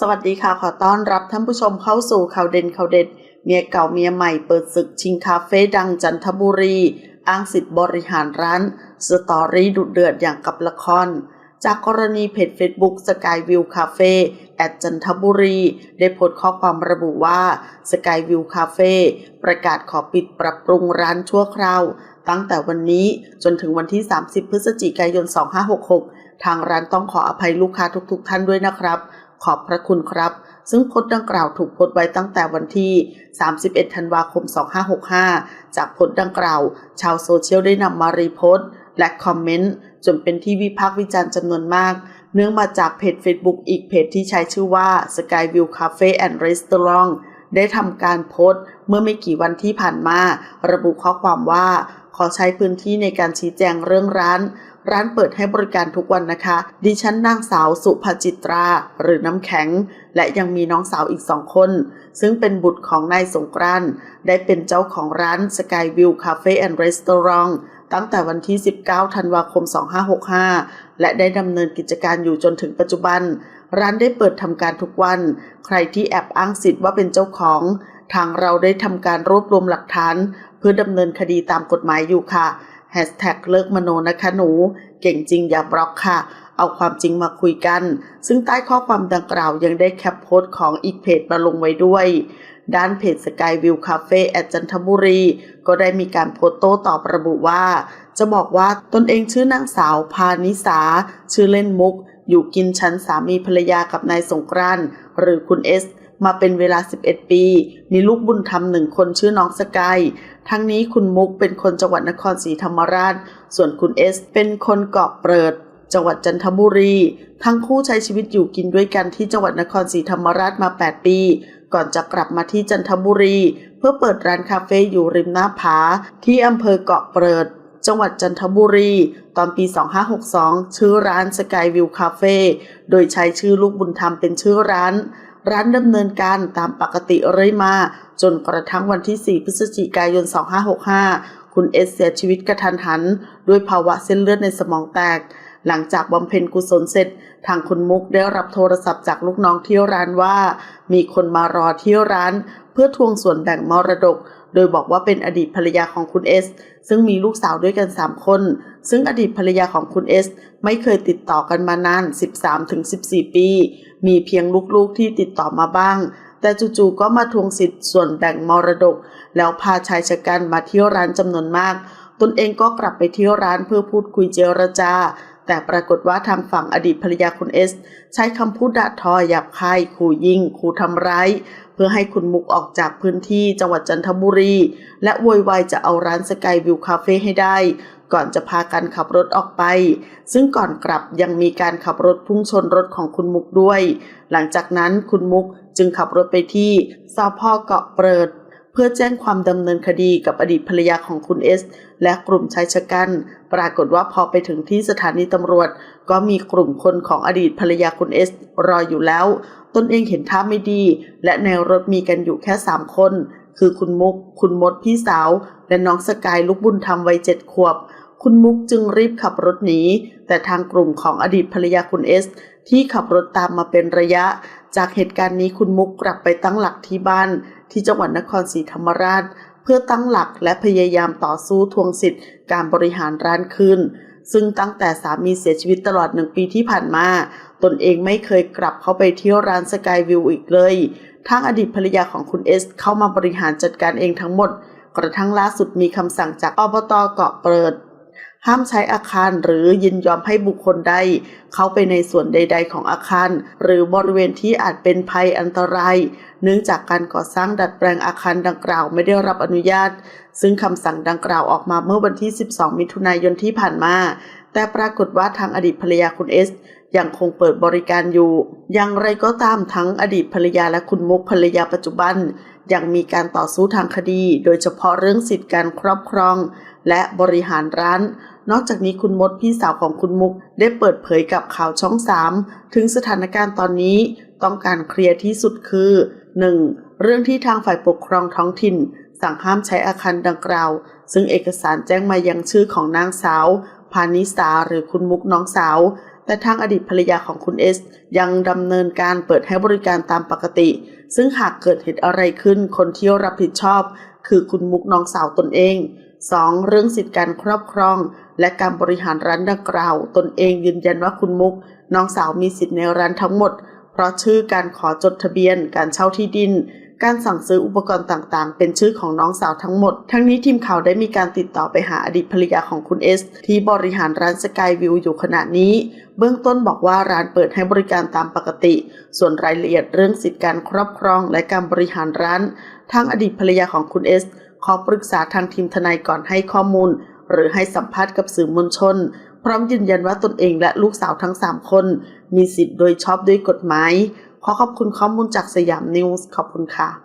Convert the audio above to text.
สวัสดีค่ะ ขอต้อนรับท่านผู้ชมเข้าสู่ข่าวเด่นข่าวเด็ด เมียเก่าเมียใหม่เปิดศึกชิงคาเฟ่ดังจันทบุรี อ้างสิทธิ์บริหารร้าน สตอรี่ดุเดือดอย่างกับละคร จากกรณีเพจ Facebook Sky View Cafe แอดจันทบุรี ได้โพสต์ข้อความระบุว่า Sky View Cafe ประกาศขอปิดปรับปรุงร้านชั่วคราว ตั้งแต่วันนี้จนถึงวันที่ 30 พฤศจิกายน 2566 ทางร้านต้องขออภัยลูกค้าทุกๆ ท่านด้วยนะครับ ขอบพระคุณครับ ซึ่งโพสต์ดังกล่าวถูกโพสต์ไว้ตั้งแต่วันที่ 31 ธันวาคม 2565 จากโพสต์ดังกล่าว ชาวโซเชียลได้นำมารีโพสต์และคอมเมนต์จนเป็นที่วิพากษ์วิจารณ์จำนวนมาก เนื่องมาจากเพจ Facebook อีกเพจที่ใช้ชื่อว่า Skyview Cafe and Restaurant ได้ทำการโพสต์เมื่อไม่กี่วันที่ผ่านมา ระบุข้อความว่า ขอใช้พื้นที่ในการชี้แจงเรื่องร้าน ร้านเปิดให้บริการทุกวันนะคะ ดิฉันนางสาวสุภจิตรา หรือน้ำแข็ง และยังมีน้องสาวอีกสองคน ซึ่งเป็นบุตรของนายสงกรานได้เป็นเจ้าของร้าน Skyview Cafe and Restaurant ตั้งแต่วันที่ 19 ธันวาคม 2565 และได้ดำเนินกิจการอยู่จนถึงปัจจุบัน ร้านได้เปิดทำการทุกวัน ใครที่แอบอ้างสิทธิ์ว่าเป็นเจ้าของ ทางเราได้ทำการรวบรวมหลักฐาน เพื่อดำเนินคดีตามกฎหมายอยู่ค่ะ แฮชแท็กเลิกมโนนะคะหนู เก่งจริงอย่าบล็อกค่ะ เอาความจริงมาคุยกัน ซึ่งใต้ข้อความดังกล่าวยังได้แคปโพสต์ของอีกเพจมาลงไว้ด้วย ด้านเพจ Skyview Cafe แอดจันทบุรี ก็ได้มีการโพสต์โต้ตอบระบุว่า จะบอกว่าตนเองชื่อนางสาวพานิสา ชื่อเล่นมุก อยู่กินชั้นสามีภรรยากับนายสงกรานหรือคุณเอส มาเป็นเวลา 11 ปี มีลูกบุญธรรมหนึ่งคนชื่อน้องสกาย ทั้งนี้คุณมุกเป็นคนจังหวัดนครศรีธรรมราช ส่วนคุณเอส เป็นคนเกาะเปิด จังหวัดจันทบุรี ทั้งคู่ใช้ชีวิตอยู่กินด้วยกันที่จังหวัดนครศรีธรรมราชมา 8 ปี ก่อนจะกลับมาที่จันทบุรี เพื่อเปิดร้านคาเฟ่อยู่ริมหน้าผา ที่อำเภอเกาะเปิดจังหวัดจันทบุรี ตอนปี 2562 ชื่อร้าน Skyview Cafe โดยใช้ชื่อลูกบุญธรรมเป็นชื่อร้าน ร้านดำเนินการตามปกติเรื่อยมา จนกระทั่งวันที่ 4 พฤศจิกายน 2565 คุณเอสเสียชีวิตกระทันหัน ด้วยภาวะเส้นเลือดในสมองแตก หลังจากบำเพ็ญกุศลเสร็จ ทางคุณมุกได้รับโทรศัพท์จากลูกน้องที่ร้านว่า มีคนมารอที่ร้าน เพื่อทวงส่วนแบ่งมรดก โดยบอกว่าเป็นอดีตภรรยาของคุณเอส ซึ่งมีลูกสาวด้วยกัน 3 คน ซึ่งอดีตภรรยาของคุณเอส ไม่เคยติดต่อกันมานาน 13-14 ปี มีเพียงลูกๆที่ติดต่อมาบ้าง แต่จู่ๆก็มาทวงสิทธิ์ส่วนแบ่งมรดก แล้วพาชายชะกันมาเที่ยวร้านจำนวนมาก ตนเองก็กลับไปเที่ยวร้านเพื่อพูดคุยเจรจา แต่ปรากฏว่าทางฝั่งอดีตภรรยาคุณเอส ใช้คำพูดด่าทอหยาบคายขู่ยิงขู่ทำร้าย เพื่อให้คุณมุกออกจากพื้นที่จังหวัดจันทบุรี และโวยวายจะเอาร้านสกายวิวคาเฟ่ให้ได้ ก่อนจะพากันขับรถออกไป ซึ่งก่อนกลับยังมีการขับรถพุ่งชนรถของคุณมุกด้วย หลังจากนั้นคุณมุกจึงขับรถไปที่สพเกาะเปิด เพื่อแจ้งความดำเนินคดีกับอดีตภรรยาของคุณเอส และกลุ่มชายชะกัน ปรากฏว่าพอไปถึงที่สถานีตำรวจ ก็มีกลุ่มคนของอดีตภรรยาคุณเอส รออยู่แล้ว ตนเองเห็นท่าไม่ดี และในรถมีกันอยู่แค่สามคน คือคุณมุก คุณมดพี่สาว และน้องสกายลูกบุญธรรมวัยเจ็ดขวบ คุณมุกจึงรีบขับรถหนีแต่ทางกลุ่มของอดีตภรรยาคุณเอส ที่ขับรถตามมาเป็นระยะ จากเหตุการณ์นี้คุณมุกกลับไปตั้งหลักที่บ้าน ที่จังหวัดนครศรีธรรมราช เพื่อตั้งหลักและพยายามต่อสู้ทวงสิทธิ์ การบริหารร้านคืนซึ่งตั้งแต่สามีเสียชีวิตตลอดหนึ่งปีที่ผ่านมา ตนเองไม่เคยกลับเข้าไปเที่ยวร้านสกายวิวอีกเลยทางอดีตภรรยาของคุณเอส เข้ามาบริหารจัดการเองทั้งหมด กระทั่งล่าสุดมีคำสั่งจากอบตเกาะเปิด ห้ามใช้อาคารหรือยินยอมให้บุคคลใด เข้าไปในส่วนใด ๆ ของอาคาร หรือบริเวณที่อาจเป็นภัยอันตราย เนื่องจากการก่อสร้างดัดแปลงอาคารดังกล่าวไม่ได้รับอนุญาต ซึ่งคำสั่งดังกล่าวออกมาเมื่อวันที่ 12 มิถุนายนที่ผ่านมา แต่ปรากฏว่าทางอดีตภรรยาคุณเอสยังคงเปิดบริการอยู่ อย่างไรก็ตามทั้งอดีตภรรยาและคุณมุกภรรยาปัจจุบัน ยังมีการต่อสู้ทางคดี โดยเฉพาะเรื่องสิทธิการครอบครอง และบริหารร้าน นอกจากนี้คุณมดพี่สาวของคุณมุก ได้เปิดเผยกับข่าวช่องสามถึงสถานการณ์ตอนนี้ต้องการเคลียร์ที่สุดคือ 1. เรื่องที่ทางฝ่ายปกครองท้องถิ่น สั่งห้ามใช้อาคารดังกล่าว ซึ่งเอกสารแจ้งมายังชื่อของนางสาว พานิสาหรือคุณมุกน้องสาว แต่ทางอดีตภรรยาของคุณเอส ยังดำเนินการเปิดให้บริการตามปกติ ซึ่งหากเกิดเหตุอะไรขึ้นคนที่รับผิดชอบ คือคุณมุกน้องสาวตนเอง 2. เรื่องสิทธิการครอบครอง และการบริหารร้านดังกล่าว ตนเองยืนยันว่าคุณมุก น้องสาวมีสิทธิในร้านทั้งหมด เพราะชื่อการขอจดทะเบียน การเช่าที่ดิน การสั่งซื้ออุปกรณ์ต่างๆ เป็นชื่อของน้องสาวทั้งหมด ทั้งนี้ทีมข่าวได้มีการติดต่อไปหาอดีตภรรยาของคุณเอส ที่บริหารร้านสกายวิวอยู่ขณะนี้ เบื้องต้นบอกว่าร้านเปิดให้บริการตามปกติ ส่วนรายละเอียดเรื่องสิทธิการครอบครอง และการบริหารร้านทางอดีตภรรยาของคุณเอส ขอปรึกษาทางทีมทนายก่อนให้ข้อมูล หรือให้สัมภาษณ์กับสื่อมวลชน พร้อมยืนยันว่าตนเองและลูกสาวทั้ง 3 คน มีสิทธิ์โดยชอบด้วยกฎหมาย ขอขอบคุณข้อมูลจากสยามนิวส์ขอบคุณค่ะ